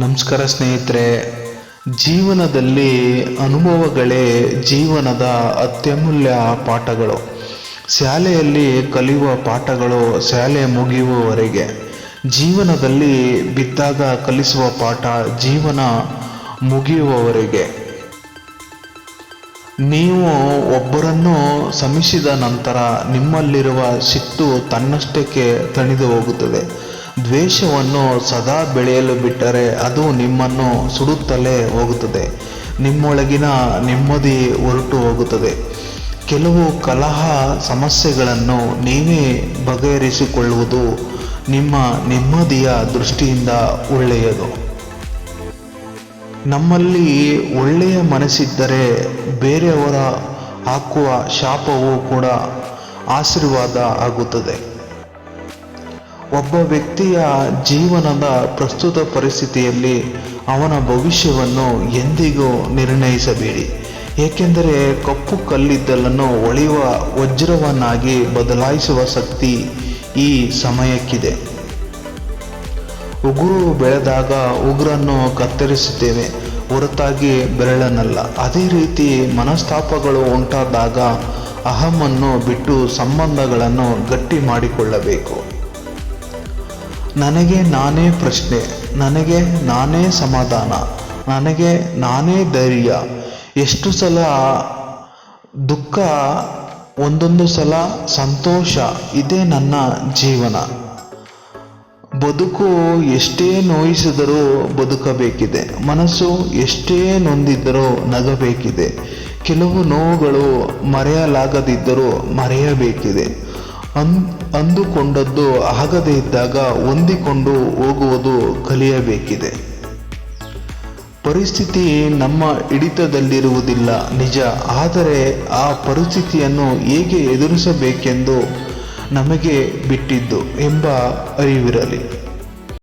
ನಮಸ್ಕಾರ ಸ್ನೇಹಿತರೆ, ಜೀವನದಲ್ಲಿ ಅನುಭವಗಳೇ ಜೀವನದ ಅತ್ಯಮೂಲ್ಯ ಪಾಠಗಳು. ಶಾಲೆಯಲ್ಲಿ ಕಲಿಯುವ ಪಾಠಗಳು ಶಾಲೆ ಮುಗಿಯುವವರೆಗೆ. ಜೀವನದಲ್ಲಿ ಬಿದ್ದಾಗ ಕಲಿಸುವ ಪಾಠ ಜೀವನ ಮುಗಿಯುವವರೆಗೆ. ನೀವು ಒಬ್ಬರನ್ನು ಸಮಿಸಿದ ನಂತರ ನಿಮ್ಮಲ್ಲಿರುವ ಸಿಟ್ಟು ತನ್ನಷ್ಟಕ್ಕೆ ತಣಿದು ಹೋಗುತ್ತದೆ. ದ್ವೇಷವನ್ನು ಸದಾ ಬೆಳೆಯಲು ಬಿಟ್ಟರೆ ಅದು ನಿಮ್ಮನ್ನು ಸುಡುತ್ತಲೇ ಹೋಗುತ್ತದೆ. ನಿಮ್ಮೊಳಗಿನ ನೆಮ್ಮದಿ ಹೊರಟು ಹೋಗುತ್ತದೆ. ಕೆಲವು ಕಲಹ ಸಮಸ್ಯೆಗಳನ್ನು ನೀವೇ ಬಗೆಹರಿಸಿಕೊಳ್ಳುವುದು ನಿಮ್ಮ ನೆಮ್ಮದಿಯ ದೃಷ್ಟಿಯಿಂದ ಒಳ್ಳೆಯದು. ನಮ್ಮಲ್ಲಿ ಒಳ್ಳೆಯ ಮನಸ್ಸಿದ್ದರೆ ಬೇರೆಯವರ ಹಾಕುವ ಶಾಪವೂ ಕೂಡ ಆಶೀರ್ವಾದ ಆಗುತ್ತದೆ. ಒಬ್ಬ ವ್ಯಕ್ತಿಯ ಜೀವನದ ಪ್ರಸ್ತುತ ಪರಿಸ್ಥಿತಿಯಲ್ಲಿ ಅವನ ಭವಿಷ್ಯವನ್ನು ಎಂದಿಗೂ ನಿರ್ಣಯಿಸಬೇಡಿ. ಏಕೆಂದರೆ ಕಪ್ಪು ಕಲ್ಲಿದ್ದಲನ್ನು ಒಳೆಯುವ ವಜ್ರವನ್ನಾಗಿ ಬದಲಾಯಿಸುವ ಶಕ್ತಿ ಈ ಸಮಯಕ್ಕಿದೆ. ಉಗುರು ಬೆಳೆದಾಗ ಉಗುರನ್ನು ಕತ್ತರಿಸುತ್ತೇವೆ, ಹೊರತಾಗಿ ಬೆರಳನ್ನಲ್ಲ ಅದೇ ರೀತಿ ಮನಸ್ತಾಪಗಳು ಉಂಟಾದಾಗ ಅಹಮನ್ನು ಬಿಟ್ಟು ಸಂಬಂಧಗಳನ್ನು ಗಟ್ಟಿ ಮಾಡಿಕೊಳ್ಳಬೇಕು ನನಗೆ ನಾನೇ ಪ್ರಶ್ನೆ, ನನಗೆ ನಾನೇ ಸಮಾಧಾನ, ನನಗೆ ನಾನೇ ಧೈರ್ಯ. ಎಷ್ಟು ಸಲ ದುಃಖ, ಒಂದೊಂದು ಸಲ ಸಂತೋಷ, ಇದೇ ನನ್ನ ಜೀವನ. ಬದುಕು ಎಷ್ಟೇ ನೋಯಿಸಿದರೂ ಬದುಕಬೇಕಿದೆ. ಮನಸ್ಸು ಎಷ್ಟೇ ನೊಂದಿದ್ದರೂ ನಗಬೇಕಿದೆ. ಕೆಲವು ನೋವುಗಳು ಮರೆಯಲಾಗದಿದ್ದರೂ ಮರೆಯಬೇಕಿದೆ. ಅನ್ ಅಂದುಕೊಂಡದ್ದು ಆಗದೇ ಇದ್ದಾಗ ಹೊಂದಿಕೊಂಡು ಹೋಗುವುದು ಕಲಿಯಬೇಕಿದೆ. ಪರಿಸ್ಥಿತಿ ನಮ್ಮ ಹಿಡಿತದಲ್ಲಿರುವುದಿಲ್ಲ, ನಿಜ. ಆದರೆ ಆ ಪರಿಸ್ಥಿತಿಯನ್ನು ಹೇಗೆ ಎದುರಿಸಬೇಕೆಂದು ನಮಗೆ ಬಿಟ್ಟಿದ್ದು ಎಂಬ ಅರಿವಿರಲಿ.